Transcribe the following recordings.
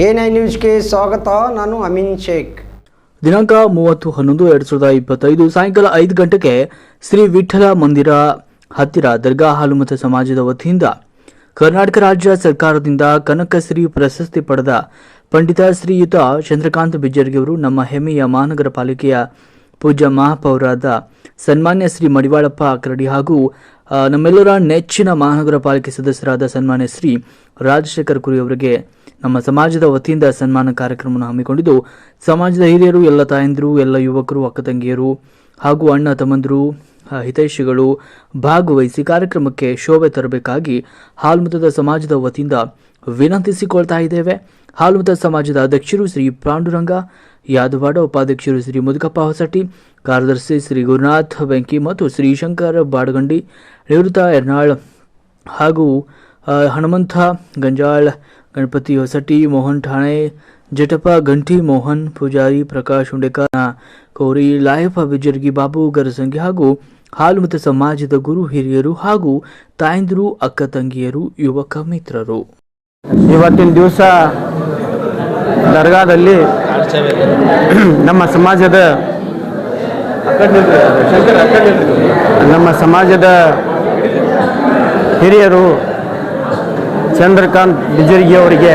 A nine ನ್ಯೂಸ್ಗೆ ಸ್ವಾಗತ. ನಾನು ಅಮೀನ್ ಶೇಖ್. ದಿನಾಂಕ ಮೂವತ್ತು ಹನ್ನೊಂದು ಎರಡು ಸಾವಿರದ ಇಪ್ಪತ್ತೈದು ಸಾಯಂಕಾಲ ಐದು ಗಂಟೆಗೆ ಶ್ರೀ ವಿಠಲ ಮಂದಿರ ಹತ್ತಿರ ದರ್ಗಾ ಹಾಲು ಮತ್ತು ಸಮಾಜದ ವತಿಯಿಂದ ಕರ್ನಾಟಕ ರಾಜ್ಯ ಸರ್ಕಾರದಿಂದ ಕನಕಶ್ರೀ ಪ್ರಶಸ್ತಿ ಪಡೆದ ಪಂಡಿತ ಶ್ರೀಯುತ ಚಂದ್ರಕಾಂತ್ ಬಿಜ್ಜರ್ಗಿಯವರು ನಮ್ಮ ಹೆಮ್ಮೆಯ ಮಹಾನಗರ ಪಾಲಿಕೆಯ ಪೂಜ್ಯ ಮಹಾಪೌರಾದ ಸನ್ಮಾನ್ಯ ಶ್ರೀ ಮಡಿವಾಳಪ್ಪ ಅಕರಡಿ ಹಾಗೂ ನಮ್ಮೆಲ್ಲರ ನೆಚ್ಚಿನ ಮಹಾನಗರ ಪಾಲಿಕೆ ಸದಸ್ಯರಾದ ಸನ್ಮಾನ್ಯ ಶ್ರೀ ರಾಜಶೇಖರ್ ಕುರಿ ಅವರಿಗೆ ನಮ್ಮ ಸಮಾಜದ ವತಿಯಿಂದ ಸನ್ಮಾನ ಕಾರ್ಯಕ್ರಮವನ್ನು ಹಮ್ಮಿಕೊಂಡಿದ್ದು, ಸಮಾಜದ ಹಿರಿಯರು, ಎಲ್ಲ ತಾಯಂದಿರು, ಎಲ್ಲ ಯುವಕರು, ಅಕ್ಕ ತಂಗಿಯರು ಹಾಗೂ ಅಣ್ಣ ತಮ್ಮಂದಿರು ಹಿತೈಷಿಗಳು ಭಾಗವಹಿಸಿ ಕಾರ್ಯಕ್ರಮಕ್ಕೆ ಶೋಭೆ ತರಬೇಕಾಗಿ ಹಾಲ್ಮತದ ಸಮಾಜದ ವತಿಯಿಂದ ವಿನಂತಿಸಿಕೊಳ್ತಾ ಇದ್ದೇವೆ. ಹಾಲ್ಮತ ಸಮಾಜದ ಅಧ್ಯಕ್ಷರು ಶ್ರೀ ಪಾಂಡುರಂಗ ಯಾದವಾಡ ಉಪಾಧ್ಯಕ್ಷರು ಶ್ರೀ ಮುದುಕಪ್ಪ ಹೊಸಟಿ ಕಾರ್ಯದರ್ಶಿ ಶ್ರೀ ಗುರುನಾಥ್ ಬೆಂಕಿ ಮತ್ತು ಶ್ರೀ ಶಂಕರ್ ಬಾಡಗಂಡಿ, ನಿವೃತ್ತ ಎರ್ನಾಳ್ ಹಾಗೂ ಹನುಮಂತ ಗಂಜಾಳ್, ಗಣಪತಿ ಹೊಸಟಿ ಮೋಹನ್ ಠಾಣೆ ಜಟಪ ಗಂಟಿ ಮೋಹನ್ ಪೂಜಾರಿ, ಪ್ರಕಾಶ್ ಉಂಡೇಕರ್ ಕೌರಿ ಲಾಯಪ್ಪ, ಬಿಜರ್ಗಿ ಬಾಬು ಗರಸಂಗಿ ಹಾಗೂ ಹಾಲು ಮತ್ತು ಸಮಾಜದ ಗುರು ಹಿರಿಯರು ಹಾಗೂ ತಾಯಂದಿರು, ಅಕ್ಕ ತಂಗಿಯರು, ಯುವಕ ಮಿತ್ರರು. ಇವತ್ತಿನ ದಿವಸ ದರ್ಗಾದಲ್ಲಿ ನಮ್ಮ ಸಮಾಜದ ನಮ್ಮ ಸಮಾಜದ ಹಿರಿಯರು ಚಂದ್ರಕಾಂತ್ ಬಿಜರ್ಗಿ ಅವರಿಗೆ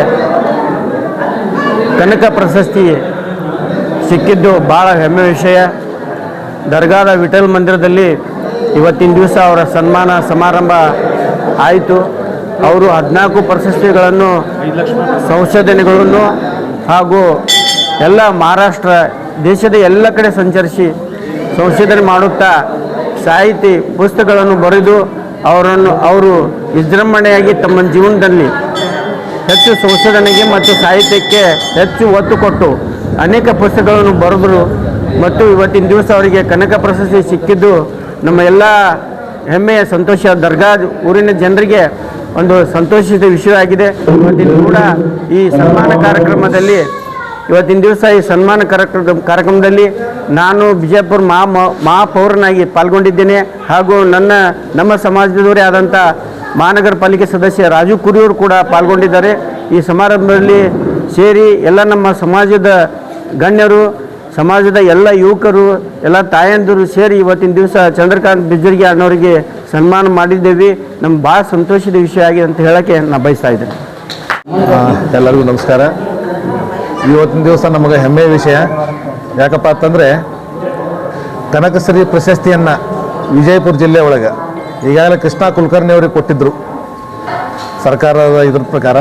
ಕನಕ ಪ್ರಶಸ್ತಿ ಸಿಕ್ಕಿದ್ದು ಭಾಳ ಹೆಮ್ಮೆ ವಿಷಯ. ದರ್ಗಾದ ವಿಠಲ್ ಮಂದಿರದಲ್ಲಿ ಇವತ್ತಿನ ದಿವಸ ಅವರ ಸನ್ಮಾನ ಸಮಾರಂಭ ಆಯಿತು. ಅವರು ಹದಿನಾಲ್ಕು ಪ್ರಶಸ್ತಿಗಳನ್ನು ಸಂಶೋಧನೆಗಳನ್ನು ಹಾಗೂ ಎಲ್ಲ ಮಹಾರಾಷ್ಟ್ರ ದೇಶದ ಎಲ್ಲ ಕಡೆ ಸಂಚರಿಸಿ ಸಂಶೋಧನೆ ಮಾಡುತ್ತಾ ಸಾಹಿತಿ ಪುಸ್ತಕಗಳನ್ನು ಬರೆದು ಅವರನ್ನು, ಅವರು ವಿಜೃಂಭಣೆಯಾಗಿ ತಮ್ಮ ಜೀವನದಲ್ಲಿ ಹೆಚ್ಚು ಸಂಶೋಧನೆಗೆ ಮತ್ತು ಸಾಹಿತ್ಯಕ್ಕೆ ಹೆಚ್ಚು ಒತ್ತು ಕೊಟ್ಟು ಅನೇಕ ಪುಸ್ತಕಗಳನ್ನು ಬರೆದರು ಮತ್ತು ಇವತ್ತಿನ ದಿವಸ ಅವರಿಗೆ ಕನಕ ಪ್ರಶಸ್ತಿ ಸಿಕ್ಕಿದ್ದು ನಮ್ಮ ಎಲ್ಲ ಹೆಮ್ಮೆಯ ಸಂತೋಷ. ದರ್ಗಾ ಊರಿನ ಜನರಿಗೆ ಒಂದು ಸಂತೋಷದ ವಿಷಯವಾಗಿದೆ. ಇವತ್ತಿನ ಕೂಡ ಈ ಸನ್ಮಾನ ಕಾರ್ಯಕ್ರಮದಲ್ಲಿ ಇವತ್ತಿನ ದಿವಸ ಈ ಸನ್ಮಾನ ಕಾರ್ಯಕ್ರಮ ಕಾರ್ಯಕ್ರಮದಲ್ಲಿ ನಾನು ಬಿಜಾಪುರ ಮಹಾ ಮಹಾಪೌರನಾಗಿ ಪಾಲ್ಗೊಂಡಿದ್ದೇನೆ ಹಾಗೂ ನನ್ನ ನಮ್ಮ ಸಮಾಜದವರೇ ಆದಂಥ ಮಹಾನಗರ ಪಾಲಿಕೆ ಸದಸ್ಯ ರಾಜು ಕುರಿಯವರು ಕೂಡ ಪಾಲ್ಗೊಂಡಿದ್ದಾರೆ. ಈ ಸಮಾರಂಭದಲ್ಲಿ ಸೇರಿ ಎಲ್ಲ ನಮ್ಮ ಸಮಾಜದ ಗಣ್ಯರು, ಸಮಾಜದ ಎಲ್ಲ ಯುವಕರು, ಎಲ್ಲ ತಾಯಂದಿರು ಸೇರಿ ಇವತ್ತಿನ ದಿವಸ ಚಂದ್ರಕಾಂತ್ ಬಿಜರ್ಗಿ ಅಣ್ಣವರಿಗೆ ಸನ್ಮಾನ ಮಾಡಿದ್ದೇವೆ. ನಮ್ಗೆ ಭಾಳ ಸಂತೋಷದ ವಿಷಯ ಆಗಿದೆ ಅಂತ ಹೇಳೋಕ್ಕೆ ನಾನು ಬಯಸ್ತಾ ಇದ್ದೇನೆ. ಎಲ್ಲರಿಗೂ ನಮಸ್ಕಾರ. ಇವತ್ತಿನ ದಿವಸ ನಮಗೆ ಹೆಮ್ಮೆಯ ವಿಷಯ. ಯಾಕಪ್ಪ ಅಂತಂದರೆ ಕನಕಶ್ರೀ ಪ್ರಶಸ್ತಿಯನ್ನು ವಿಜಯಪುರ ಜಿಲ್ಲೆ ಒಳಗೆ ಈಗಾಗಲೇ ಕೃಷ್ಣ ಕುಲಕರ್ಣಿ ಅವರಿಗೆ ಕೊಟ್ಟಿದ್ದರು ಸರ್ಕಾರದ ಇದ್ರ ಪ್ರಕಾರ.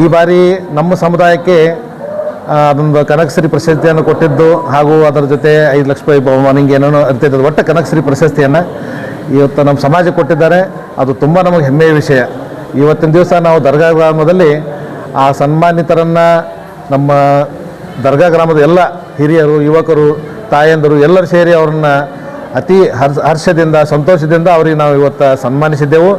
ಈ ಬಾರಿ ನಮ್ಮ ಸಮುದಾಯಕ್ಕೆ ಅದೊಂದು ಕನಕಶ್ರೀ ಪ್ರಶಸ್ತಿಯನ್ನು ಕೊಟ್ಟಿದ್ದು ಹಾಗೂ ಅದರ ಜೊತೆ ಐದು ಲಕ್ಷ ರೂಪಾಯಿ ಬಹುಮಾನ ಹಿಂಗೆ ಏನೇನೋ ಇರ್ತಿದ್ದು ಒಟ್ಟು ಕನಕಶ್ರೀ ಪ್ರಶಸ್ತಿಯನ್ನು ಇವತ್ತು ನಮ್ಮ ಸಮಾಜಕ್ಕೆ ಕೊಟ್ಟಿದ್ದಾರೆ. ಅದು ತುಂಬ ನಮಗೆ ಹೆಮ್ಮೆಯ ವಿಷಯ. ಇವತ್ತಿನ ದಿವಸ ನಾವು ದರ್ಗಾ ಗ್ರಾಮದಲ್ಲಿ ಆ ಸನ್ಮಾನಿತರನ್ನು ನಮ್ಮ ದರ್ಗಾ ಗ್ರಾಮದ ಎಲ್ಲ ಹಿರಿಯರು, ಯುವಕರು, ತಾಯಂದರು ಎಲ್ಲರೂ ಸೇರಿ ಅವ್ರನ್ನ ಅತಿ ಹರ್ಷ, ಹರ್ಷದಿಂದ, ಸಂತೋಷದಿಂದ ಅವ್ರಿಗೆ ನಾವು ಇವತ್ತು ಸನ್ಮಾನಿಸಿದ್ದೆವು.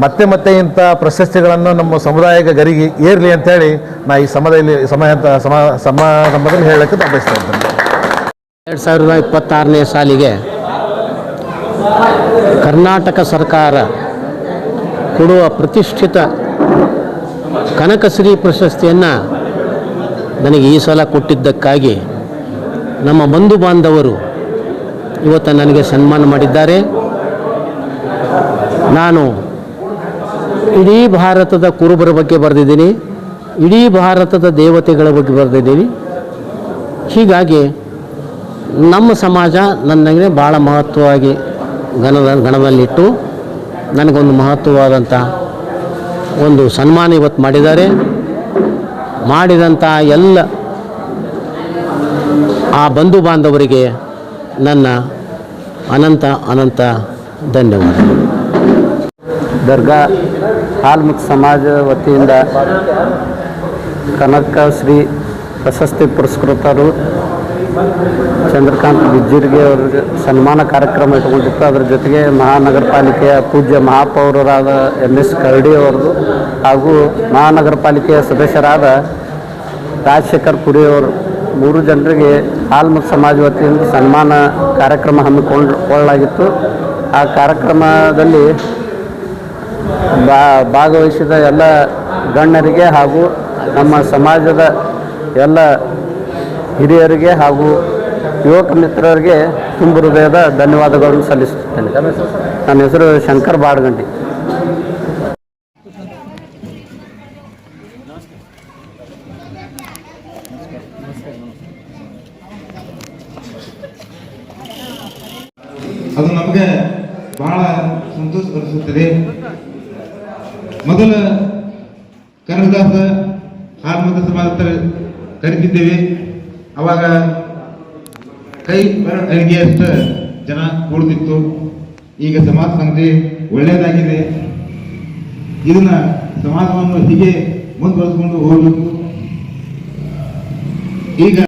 ಮತ್ತೆ ಮತ್ತೆ ಇಂಥ ಪ್ರಶಸ್ತಿಗಳನ್ನು ನಮ್ಮ ಸಮುದಾಯಕ್ಕೆ ಗರಿಗೆ ಏರಲಿ ಅಂತೇಳಿ ನಾ ಈ ಸಮಯದಲ್ಲಿ, ಸಮಯ, ಸಮ, ಸಮಾರಂಭದಲ್ಲಿ ಹೇಳಕ್ಕೆ ಬಯಸ್ತಾ ಇದ್ದೇನೆ. ಎರಡು ಸಾವಿರದ ಇಪ್ಪತ್ತಾರನೇ ಸಾಲಿಗೆ ಕರ್ನಾಟಕ ಸರ್ಕಾರ ಕೊಡುವ ಪ್ರತಿಷ್ಠಿತ ಕನಕಶ್ರೀ ಪ್ರಶಸ್ತಿಯನ್ನು ನನಗೆ ಈ ಸಲ ಕೊಟ್ಟಿದ್ದಕ್ಕಾಗಿ ನಮ್ಮ ಬಂಧು ಬಾಂಧವರು ಇವತ್ತು ನನಗೆ ಸನ್ಮಾನ ಮಾಡಿದ್ದಾರೆ. ನಾನು ಇಡೀ ಭಾರತದ ಕುರುಬರ ಬಗ್ಗೆ ಬರೆದಿದ್ದೀನಿ, ಇಡೀ ಭಾರತದ ದೇವತೆಗಳ ಬಗ್ಗೆ ಬರೆದಿದ್ದೀನಿ. ಹೀಗಾಗಿ ನಮ್ಮ ಸಮಾಜ ನನಗೆ ಭಾಳ ಮಹತ್ವವಾಗಿ ಗಣದ ಗಣದಲ್ಲಿಟ್ಟು ನನಗೊಂದು ಮಹತ್ವವಾದಂಥ ಒಂದು ಸನ್ಮಾನ ಇವತ್ತು ಮಾಡಿದ್ದಾರೆ. ಮಾಡಿದಂಥ ಎಲ್ಲ ಆ ಬಂಧು ಬಾಂಧವರಿಗೆ ನನ್ನ ಅನಂತ ಅನಂತ ಧನ್ಯವಾದ. ದರ್ಗಾ ಹಾಲ್ಮುಖ ಸಮಾಜ ವತಿಯಿಂದ ಕನಕ ಶ್ರೀ ಪ್ರಶಸ್ತಿ ಪುರಸ್ಕೃತರು ಚಂದ್ರಕಾಂತ್ ಬಿಜ್ಜಿರ್ಗೆ ಅವರಿಗೆ ಸನ್ಮಾನ ಕಾರ್ಯಕ್ರಮ ಇಟ್ಕೊಂಡಿತ್ತು. ಅದರ ಜೊತೆಗೆ ಮಹಾನಗರ ಪಾಲಿಕೆಯ ಪೂಜ್ಯ ಮಹಾಪೌರರಾದ ಎಂ ಎಸ್ ಕರಡಿ ಅವರದು ಹಾಗೂ ಮಹಾನಗರ ಪಾಲಿಕೆಯ ಸದಸ್ಯರಾದ ರಾಜಶೇಖರ್ ಕುರಿ ಅವರು. ಮೂರು ಜನರಿಗೆ ಹಾಲ್ಮುಖ ಸಮಾಜ ವತಿಯಿಂದ ಸನ್ಮಾನ ಕಾರ್ಯಕ್ರಮ ಹಮ್ಮಿಕೊಳ್ಳಲಾಗಿತ್ತು ಆ ಕಾರ್ಯಕ್ರಮದಲ್ಲಿ ಬಾ, ಭಾಗವಹಿಸಿದ ಎಲ್ಲ ಗಣ್ಯರಿಗೆ ಹಾಗೂ ನಮ್ಮ ಸಮಾಜದ ಎಲ್ಲ ಹಿರಿಯರಿಗೆ ಹಾಗೂ ಯುವಕ ಮಿತ್ರರಿಗೆ ತುಂಬ ಹೃದಯದ ಧನ್ಯವಾದಗಳನ್ನು ಸಲ್ಲಿಸುತ್ತೇನೆ. ನನ್ನ ಹೆಸರು ಶಂಕರ್ ಬಾಡ್ಗಂಡಿ ಅದು ನಮಗೆ ಬಹಳ ಸಂತೋಷ ಪಡಿಸುತ್ತದೆ ಮೊದಲ ಕನಕದಾಸ ಹಾಲ್ಮತ ಸಮಾಜ ಹತ್ರ ಕರಿತಿದ್ದೇವೆ ಅವಾಗ ಕೈ ಅಡಿಗೆಯಷ್ಟು ಜನ ಕೂಡುತ್ತಿತ್ತು ಈಗ ಸಮಾಜ ಸಂಸ್ಥೆ ಒಳ್ಳೆಯದಾಗಿದೆ ಇದನ್ನ ಸಮಾಜವನ್ನು ಹೀಗೆ ಮುಂದುವರಿಸಿಕೊಂಡು ಹೋಗಬೇಕು. ಈಗ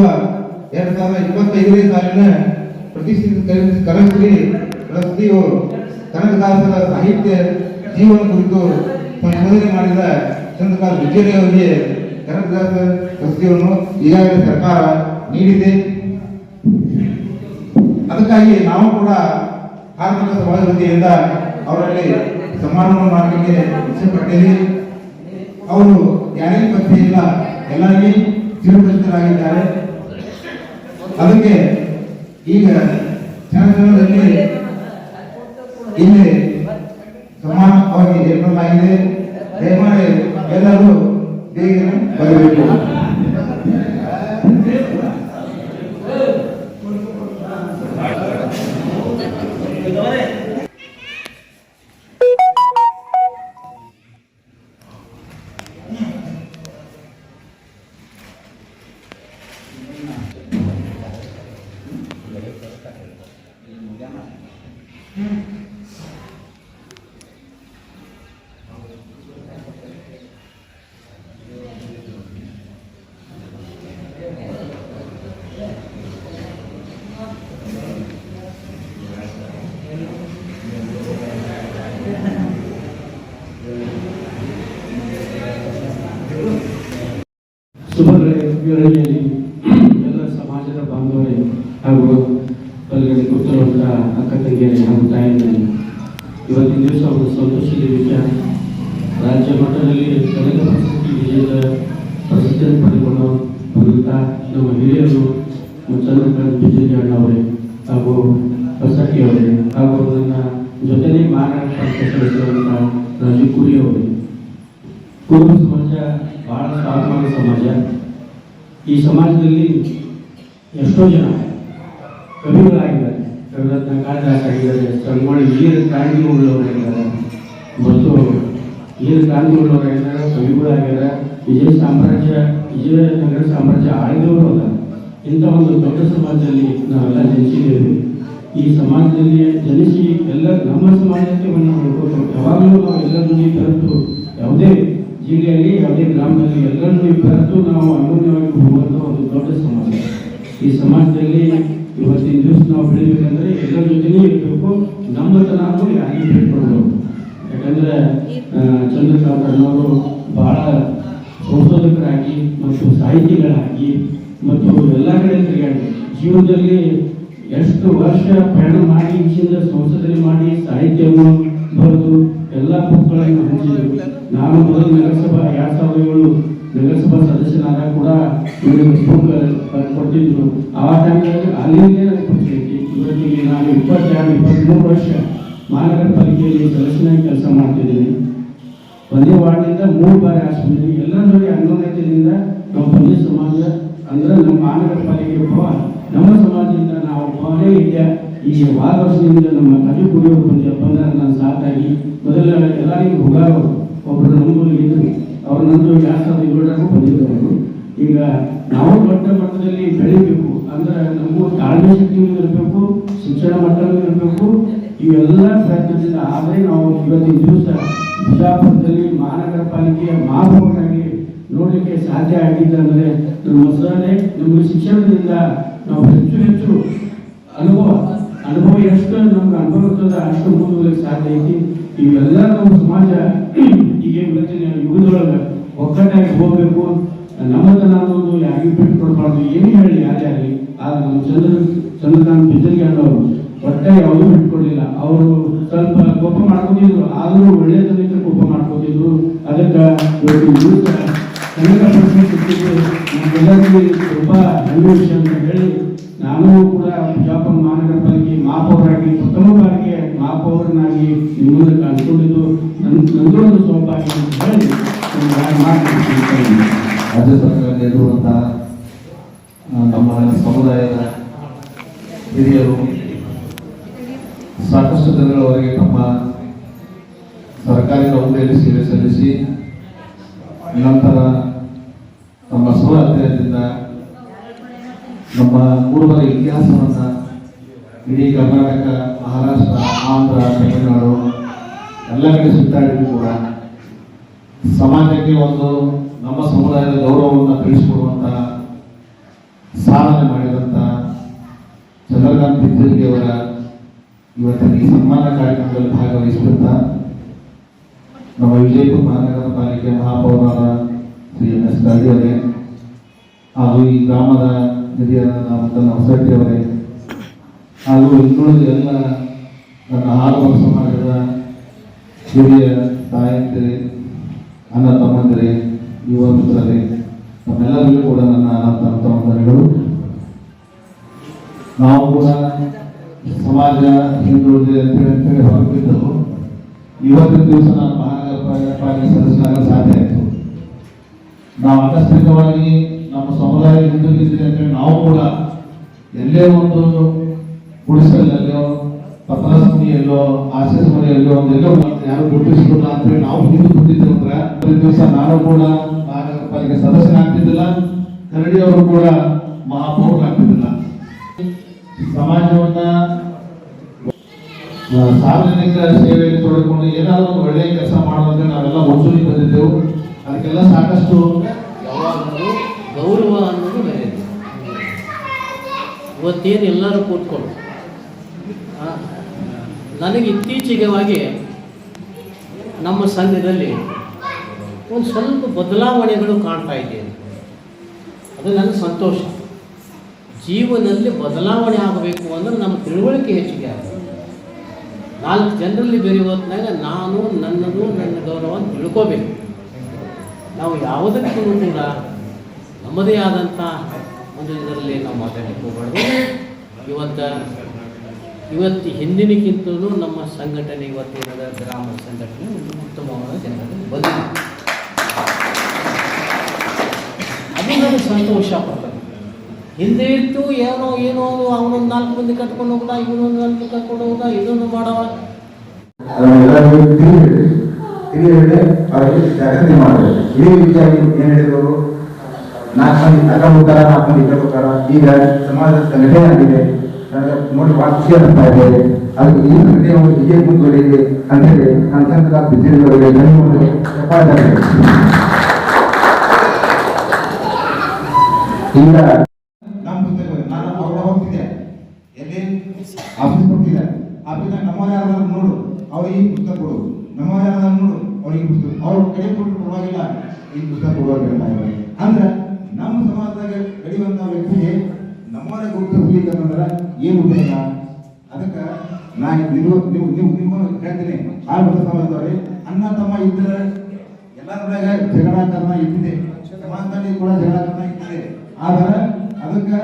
ನೀಡುವ ಎರಡ್ ಸಾವಿರದ ಇಪ್ಪತ್ತೈದನೇ ಸಾಲಿನ ಪ್ರತಿಷ್ಠಿತ ಕರ- ಕರಶ್ರೀ ಪ್ರಶಸ್ತಿಯು ಕನಕದಾಸರ ಸಾಹಿತ್ಯ ಜೀವನ ಕುರಿತು ಸಂಶೋಧನೆ ಮಾಡಿದ ಚಂದ್ರಕಾಂತ್ ವಿಜಯ ಅವರಿಗೆ ಕನಕದಾಸ ಪ್ರಶಸ್ತಿಯನ್ನು ಈಗಾಗಲೇ ಸರ್ಕಾರ ನೀಡಿದೆ. ಅದಕ್ಕಾಗಿ ನಾವು ಕೂಡ ಕಾರ್ಮಿಕ ಸಮಾಜ ಅವರಲ್ಲಿ ಸಮಾರಂಭ ಮಾಡಲಿಕ್ಕೆ ಇಚ್ಛೆಪಟ್ಟೇವೆ ಅವರು ಯಾರೇ ಪತ್ತೆ ಇಲ್ಲ, ಎಲ್ಲರಿಗೆ ಚಿರಪರಿಚಿತರಾಗಿದ್ದಾರೆ ಅದಕ್ಕೆ ಈಗ ಕ್ಷಣದಲ್ಲಿ ಇಲ್ಲಿ ಸಮಾನವಾಗಿ ನಿರ್ಮಾಣ ಆಗಿದೆ ದಯಮಾಡಿ ಎಲ್ಲರೂ ಬೇಗನೆ ಬರಬೇಕು. ಪ್ರಶಸ್ತಿಯನ್ನು ಪಡೆದುಕೊಂಡು ಬರುತ್ತಾ ನಮ್ಮ ಹಿರಿಯರು ಚಂದ್ರಕಾಂತ್ ಬಿಜೆಪಿ ಅಣ್ಣವರೇ ಹಾಗೂ ಬಸಟ್ಟಿ ಅವರೇ ಹಾಗೂ ನನ್ನ ಜೊತೆನೇ ಮಾರಾಟ ರಾಜು ಕುರಿ ಅವರೇ. ಕುರುಬ ಸಮಾಜ ಬಹಳ ಸ್ವಾಭಿಮಾನ ಸಮಾಜ. ಈ ಸಮಾಜದಲ್ಲಿ ಎಷ್ಟೋ ಜನ ಕವಿಗಳಾಗಿದ್ದಾರೆ. ಕವಿರತ್ನ ಕಾಳಿದಾಸ ಆಗಿದ್ದಾರೆ ಸಂಗೊಳ್ಳಿ ವೀರ ಕ್ರಾಂತಿಗಳವರಾಗಿದ್ದಾರೆ ಮತ್ತು ವೀರ ಕವಿಗಳು ಆಗ್ಯಾರ ವಿಜಯ ಸಾಮ್ರಾಜ್ಯ ವಿಜಯನಗರ ಸಾಮ್ರಾಜ್ಯ ಆಳಿದವರು ಅಲ್ಲ. ಇಂಥ ಒಂದು ದೊಡ್ಡ ಸಮಾಜದಲ್ಲಿ ನಾವೆಲ್ಲ ಜನಿಸಿದ್ದೇವೆ. ಈ ಸಮಾಜದಲ್ಲಿ ಜನಿಸಿ ಎಲ್ಲ ನಮ್ಮ ಸಮಾಜಕ್ಕೆ ಒಂದು ಮಾಡ್ಬೇಕು ಯಾವಾಗಲೂ ನಾವು ಎಲ್ಲರನ್ನೂ ಕರೆತು ಯಾವುದೇ ಜಿಲ್ಲೆಯಲ್ಲಿ, ಯಾವುದೇ ಗ್ರಾಮದಲ್ಲಿ ಎಲ್ಲರನ್ನೂ ಕರೆತು ನಾವು ಅನ್ಯೋನ್ಯವಾಗಿ ಹೋಗುವಂಥ ಒಂದು ದೊಡ್ಡ ಸಮಾಜ. ಈ ಸಮಾಜದಲ್ಲಿ ಇವತ್ತಿನ ದಿವಸ ನಾವು ಬೆಳಿಬೇಕಂದ್ರೆ ಎಲ್ಲರ ಜೊತೆನೇ ಇರಬೇಕು. ನಮ್ಮತನೂ ಯಾರಿಗೆ ಬಿಟ್ಕೊಡ್ಬೇಕು ಯಾಕಂದ್ರೆ ಆ, ಕಣ್ಣವರು ಬಹಳ ಸಂಶೋಧಕರಾಗಿ ಮತ್ತು ಸಾಹಿತಿಗಳಾಗಿ ಮತ್ತು ಎಲ್ಲ ಕಡೆ ತಿರುಗಾಡಿ ಜೀವನದಲ್ಲಿ ಎಷ್ಟು ವರ್ಷ ಪ್ರಯಾಣ ಮಾಡಿ ಸಂಶೋಧನೆ ಮಾಡಿ ಸಾಹಿತ್ಯವನ್ನು ಬರೆದು ಎಲ್ಲ ಬುಕ್ಗಳನ್ನು ಹಂಚಿದರು ನಾನು ಮೊದಲು ನಗರಸಭಾ ಎರಡ್ ಸಾವಿರದ ಏಳು ನಗರಸಭಾ ಸದಸ್ಯನಾದಾಗ ಕೂಡ ಬುಕ್ ಕೊಟ್ಟಿದ್ರು ಆ ಟೈಮ್ನಲ್ಲಿ ಅಲ್ಲಿಂದೇ ನನಗೆ ಪರಿಚಯ ಇವತ್ತಿಗೆ ನಾನು ಇಪ್ಪತ್ತೆರಡು ಇಪ್ಪತ್ತ್ಮೂರು ವರ್ಷ ಮಹಾನಗರ ಪಾಲಿಕೆಯಲ್ಲಿ ಕೆಲಸ ಮಾಡ್ತಿದ್ದೀನಿ. ಒಂದೇ ವಾರ್ಡ್ನಿಂದ ಮೂರು ಬಾರಿ ಆಸ್ಪತ್ರೆ ಎಲ್ಲ ನೋಡಿ ಅನ್ಯೋನ್ಯತೆಯಿಂದ ನಾವು ಪುಣ್ಯ ಸಮಾಜ, ಅಂದ್ರೆ ನಮ್ಮ ಮಹಾನಗರ ಪಾಲಿಕೆ ಒಬ್ಬ ನಮ್ಮ ಸಮಾಜದಿಂದ ನಾವು ಒಬ್ಬನೇ ಇದೆಯಾ ಈ ವಾರ ವರ್ಷದಿಂದ ನಮ್ಮ ಕಜು ಕುಡಿಯೋ ಬಂದ ನಾನು ಸಾಕಾಗಿ ಮೊದಲ ಎಲ್ಲರಿಗೂ ಹುಗಾರು ಒಬ್ಬರು ನಮ್ಮಲ್ಲಿ ಇದ್ರು. ಅವ್ರ ನಂದು ಎರಡು ಸಾವಿರದ ಬಂದಿದ್ದವರು ಈಗ ನಾವು ದೊಡ್ಡ ಮಟ್ಟದಲ್ಲಿ ಬೆಳಿಬೇಕು. ಅಂದ್ರೆ ನಮಗೂ ತಾಳ್ಮೆ ಶಕ್ತಿಯೂ ಇರಬೇಕು, ಶಿಕ್ಷಣ ಮಟ್ಟನೂ ಇರಬೇಕು. ಇವೆಲ್ಲ ಪ್ರಯತ್ನದಿಂದ ಆದರೆ ನಾವು ಇವತ್ತಿನ ದಿವಸ ಬಿಜಾಪುರದಲ್ಲಿ ಮಹಾನಗರ ಪಾಲಿಕೆಯ ಮಹಾಪೌರಾಗಿ ನೋಡಲಿಕ್ಕೆ ಸಾಧ್ಯ ಆಗಿಲ್ಲ ಅಂದರೆ ನಮ್ಮ ಸರಳೆ ನಮ್ಮ ಶಿಕ್ಷಣದಿಂದ ನಾವು ಹೆಚ್ಚು ಹೆಚ್ಚು ಅನುಭವ ಅನುಭವ ಎಷ್ಟು ನಮ್ಗೆ ಅನುಭವ ಇರ್ತದೆ ಅಷ್ಟು ಮುಂದುವರಿಲಿಕ್ಕೆ ಸಾಧ್ಯ ಐತಿ. ಇವೆಲ್ಲ ನಮ್ಮ ಸಮಾಜ ಈಗ ಇವತ್ತಿನ ಯುಗದೊಳಗೆ ಒಗ್ಗಟ್ಟಾಗಿ ಹೋಗಬೇಕು. ನಮ್ಮದನ್ನ ಅನ್ನೋದು ಯಾರಿಗೂ ಬಿಟ್ಟು ಕೊಡಬಾರ್ದು ಏನು ಹೇಳಿ, ಯಾರೇ ಆಗಲಿ. ಆದ್ರೆ ನಮ್ಮ ಚಂದ್ರ, ಚಂದ್ರಕಾಂತ್ ಬಿದ್ದರಿಗೆ ಅನ್ನೋರು ಒಟ್ಟೆ ಯಾವುದೂ ಬಿಟ್ಕೊಡ್ಲಿಲ್ಲ. ಅವರು ಸ್ವಲ್ಪ ಕೋಪ ಮಾಡ್ಕೊತಿದ್ರು. ಆದರೂ ಒಳ್ಳೆಯದನ್ನ ಕೋಪ ಮಾಡ್ಕೊತಿದ್ರು. ಅದಕ್ಕೆ ಹೇಳಿ, ನಾನು ಕೂಡ ಬಿಜಾಪುರ ಮಹಾನಗರ ಪಾಲಿಕೆ ಮಹಾಪೌರಾಗಿ ಪ್ರಥಮ ಬಾರಿಗೆ ಮಹಾಪೌರನಾಗಿ ನಿಮ್ಮ ಮುಂದೆ ಕಾಣಿಸ್ಕೊಂಡಿದ್ದು ನನ್ನ ನಂದು ಒಂದು ಸೌಭಾಗ್ಯ ಅಂತ ಹೇಳಿ ರಾಜ್ಯ ಸರ್ಕಾರದಲ್ಲಿರುವಂತಹ ತಮ್ಮ ನಮ್ಮ ಸಮುದಾಯದ ಹಿರಿಯರು ಸಾಕಷ್ಟು ದಿನಗಳವರೆಗೆ ತಮ್ಮ ಸರ್ಕಾರಿ ನೌಕರಿಯಲ್ಲಿ ಸೇವೆ ಸಲ್ಲಿಸಿ, ನಂತರ ತಮ್ಮ ಸ್ವಾತಂತ್ರ್ಯದಿಂದ ನಮ್ಮ ಪೂರ್ವದ ಇತಿಹಾಸವನ್ನು ಇಡೀ ಕರ್ನಾಟಕ, ಮಹಾರಾಷ್ಟ್ರ, ಆಂಧ್ರ, ತಮಿಳುನಾಡು ಎಲ್ಲ ಕಡೆ ಸುತ್ತಾಡಿದ್ರು ಕೂಡ ಸಮಾಜಕ್ಕೆ ಒಂದು ನಮ್ಮ ಸಮುದಾಯದ ಗೌರವವನ್ನು ತಿಳಿಸಿಕೊಡುವಂಥ ಸಾಧನೆ ಮಾಡಿದಂಥ ಚಂದ್ರಕಾಂತ್ ಬಿದ್ದಲ್ಗಿ ಅವರ ಇವತ್ತಿನ ಈ ಸನ್ಮಾನ ಕಾರ್ಯಕ್ರಮದಲ್ಲಿ ಭಾಗವಹಿಸುತ್ತಾ ನಮ್ಮ ವಿಜಯಪುರ ಮಹಾನಗರ ಪಾಲಿಕೆ ಮಹಾಪೌರಾದ ಶ್ರೀ ಎಸ್ ಅವರೇ ಹಾಗೂ ಈ ಗ್ರಾಮದ ಹಿರಿಯರಾದ ಹೊಸಟ್ಟಿ ಅವರೇ ಹಾಗೂ ಇನ್ನುಳಿದ ಎಲ್ಲ ನನ್ನ ಹಾಲು ಸಮಾಜದ ಹಿರಿಯ ತಾಯಂದಿರೇ, ಅಣ್ಣ ತಮ್ಮಂದಿರೇ, ಯುವ ಮಿತ್ರರೇ ತಮ್ಮೆಲ್ಲರಿಗೂ ಕೂಡ ನನ್ನ ಅನಂತ ತಮ್ಮ ನಾವು ಕೂಡ ಸಮಾಜ ಹಿಂದುಳಿದಿದೆ ಅಂತೇಳಿ ಅಂತೇಳಿ ಹೊರಬಿದ್ದರು ಇವತ್ತಿನ ದಿವಸ ನಾನು ಮಹಾನಗರ ಪಾಲಿಕೆ ಸಾಧ್ಯ ಆಯಿತು. ನಾವು ಆಕಸ್ಮಿಕವಾಗಿ ನಮ್ಮ ಸಮುದಾಯ ಹಿಂದುಳಿದಿದೆ ಅಂತೇಳಿ ನಾವು ಕೂಡ ಎಲ್ಲೇ ಒಂದು ಗುಡಿಸಲಲ್ಲೋ ಪತ್ರಸಮಿಯಲ್ಲೋ ಆಶೀಸ್ ಮನೆಯಲ್ಲೋ ಒಂದೆಲ್ಲೋ ಯಾರು ಗುರುತಿಸಿಲ್ಲ ಅಂತೇಳಿ ನಾವು ಹಿಂದೆ ಬಂದಿದ್ದೇವೆ ಅಂದ್ರೆ ಪ್ರತಿ ದಿವಸ ನಾನು ಕೂಡ ಮಹಾನಗರ ಪಾಲಿಕೆ ಸದಸ್ಯನಾಗ್ತಿದ್ದಿಲ್ಲ. ಕರಡಿ ಅವರು ಕೂಡ ಮಹಾಪೌರನಾಗ್ತಿದ್ದಿಲ್ಲ ಸಮಾಜವನ್ನ ಸಾರ್ವಜನಿಕ ಸೇವೆಯಲ್ಲಿ ತೊಡಗಿಕೊಂಡು ಏನಾದರೂ ಒಂದು ಒಳ್ಳೆಯ ಕೆಲಸ ಮಾಡುವಂತೆ ನಾವೆಲ್ಲ ಮುಂಚೂಣಿ ಬಂದಿದ್ದೆವು. ಅದಕ್ಕೆಲ್ಲ ಸಾಕಷ್ಟು ಯಾವಾಗಲೂ ಗೌರವ ಅನ್ನೋದು. ಇವತ್ತೇನು ಎಲ್ಲರೂ ಕೂತ್ಕೊಂಡು ನನಗೆ ಇತ್ತೀಚೆಗೆವಾಗಿ ನಮ್ಮ ಸಂಘದಲ್ಲಿ ಒಂದು ಸ್ವಲ್ಪ ಬದಲಾವಣೆಗಳು ಕಾಣ್ತಾ ಇದ್ದೇನೆ. ಅದು ನನಗೆ ಸಂತೋಷ. ಜೀವನದಲ್ಲಿ ಬದಲಾವಣೆ ಆಗಬೇಕು ಅಂದ್ರೆ ನಮ್ಮ ತಿಳುವಳಿಕೆ ಹೆಚ್ಚಿಗೆ ಆಗ್ತದೆ ನಾಲ್ಕು ಜನರಲ್ಲಿ ಬೇರೆ ಹೊತ್ತಿನಾಗ ನಾನು, ನನ್ನದು, ನನ್ನ ಗೌರವ ಅಂತ ತಿಳ್ಕೋಬೇಕು. ನಾವು ಯಾವುದಕ್ಕೂ ಕೂಡ ನಮ್ಮದೇ ಆದಂಥ ಒಂದು ಇದರಲ್ಲಿ ನಾವು ಮಾತಾಡಲಿಕ್ಕೆ ಹೋಗಬಾರ್ದು. ಇವತ್ತು ಇವತ್ತು ಹಿಂದಿನಕ್ಕಿಂತಲೂ ನಮ್ಮ ಸಂಘಟನೆ ಇವತ್ತಿನ ಗ್ರಾಮ ಸಂಘಟನೆ ಒಂದು ಉತ್ತಮವಾದ ಜನರಲ್ಲಿ ಬಂದಿದೆ. ಅದು ನನಗೆ ಸಂತೋಷ ಪಡ್ತದೆ. ಹಿಂದೆ ಇತ್ತು ಏನೋ ಏನೋ ಅವನೊಂದು ನಾಲ್ಕು ಮಂದಿ ಕಟ್ಕೊಂಡು ಹೋಗ್ದ, ಇವನೊಂದು ನಾಲ್ಕು ಕಟ್ಕೊಂಡು ಹೋಗ್ದ ಇದನ್ನು ಮಾಡವ? ಅದನ್ನೆಲ್ಲರಿಗೂ ತಿಳಿ ಹೇಳಿ. ತಿಳಿ ಹೇಳಿ ಅವರಿಗೆ ಜಾಗೃತಿ ಮಾಡಬೇಕು. ವಿಚಾರ ಏನ್ ಹೇಳಿದ್ರು? ನಾಲ್ಕು ಮಂದಿ ಅಕ್ಕ ಹೋಗ್ತಾರ ನಾಲ್ಕು ಮಂದಿ ಈಗ ಸಮಾಜದ ಸಂಘಟನೆ ಆಗಿದೆ. ನನಗೆ ನೋಡಿ ವಾಕ್ಯ ಅಂತ ಇದೆ. ಅದು ಈ ಸಂಘಟನೆ ಒಂದು ಹೀಗೆ ಅಂತ ಹೇಳಿ ನನ್ನ ಸಂಘದ ಬಿದ್ದಿರುವವರಿಗೆ ಧನ್ಯವಾದ ಚಪ್ಪಾಳೆ ಈಗ ನಮ್ಮ ಪುಸ್ತಕ ನಾನು ಅವ್ರ ಹೋಗ್ತಿದ್ದೆ ಎಲ್ಲಿ ಆಫೀಸ್ ಕೊಡ್ತಿದ್ದೆ ಆಫೀಸ್ ನಮ್ಮ ಯಾರಾದ್ರೂ ನೋಡು, ಅವ್ರಿಗೆ ಪುಸ್ತಕ ಕೊಡು. ನಮ್ಮ ಯಾರಾದ್ರೂ ನೋಡು, ಅವ್ರಿಗೆ ಪುಸ್ತಕ ಅವ್ರು ಕಡೆ ಕೊಟ್ಟು ಕೊಡುವಾಗಿಲ್ಲ ಈ ಪುಸ್ತಕ ಕೊಡುವಾಗಿಲ್ಲ ಅಂದ್ರೆ ನಮ್ಮ ಸಮಾಜದಾಗ ಬೆಳೆಯುವಂತ ವ್ಯಕ್ತಿಗೆ ನಮ್ಮವರ ಗುರುತು ಅಂತಂದ್ರೆ ಏನು ಉಪಯೋಗ? ಅದಕ್ಕೆ ನಾ ನೀವು ನೀವು ನೀವು ನಿಮ್ಮ ಹೇಳ್ತೀನಿ. ಆಳ್ಬದ ಸಮಾಜದವ್ರಿ, ಅಣ್ಣ ತಮ್ಮ ಇದ್ರೆ ಎಲ್ಲರದಾಗ ಜಗಳ ಕರ್ಮ ಇದ್ದಿದೆ. ಸಮಾಜದಲ್ಲಿ ಕೂಡ ಜಗಳ ಕರ್ಮ ಇದ್ದಿದೆ. ಆದ್ರೆ ಅದಕ್ಕೆ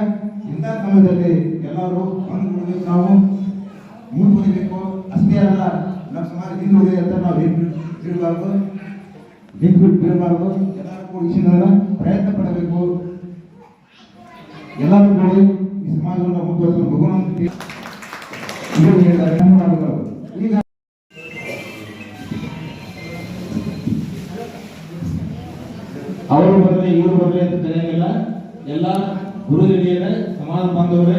ಇಂಥ ಸಮಯದಲ್ಲಿ ಎಲ್ಲರೂ ಹೊಂದ್ಕೊಳ್ಬೇಕು ನಾವು ಮುಂದುವರಿಬೇಕು ಅಷ್ಟೇ ಅಲ್ಲ, ನಮ್ಮ ಸಮಾಜ ಹಿಂದುಳಿದೆ ಅಂತ ನಾವು ಬಿಡಬಾರ್ದು ಬಿಟ್ಟು ಬಿಟ್ಟು ಬಿಡಬಾರ್ದು. ಎಲ್ಲರೂ ಕೂಡ ಪ್ರಯತ್ನ ಪಡಬೇಕು. ಎಲ್ಲರೂ ಕೂಡ ಈ ಸಮಾಜವನ್ನು ಮುಂದುವರಿಸಲು ಭಗವಂತ ಇದು ಹೇಳಿದ್ದಾರೆ ಅವರು ಬರಲಿ, ಇವರು ಬರಲಿ ಅಂತ ತಿಳಿಯಂಗಿಲ್ಲ ಎಲ್ಲ ಗುರು ಸಮಾಜ ಬಾಂಧವರೇ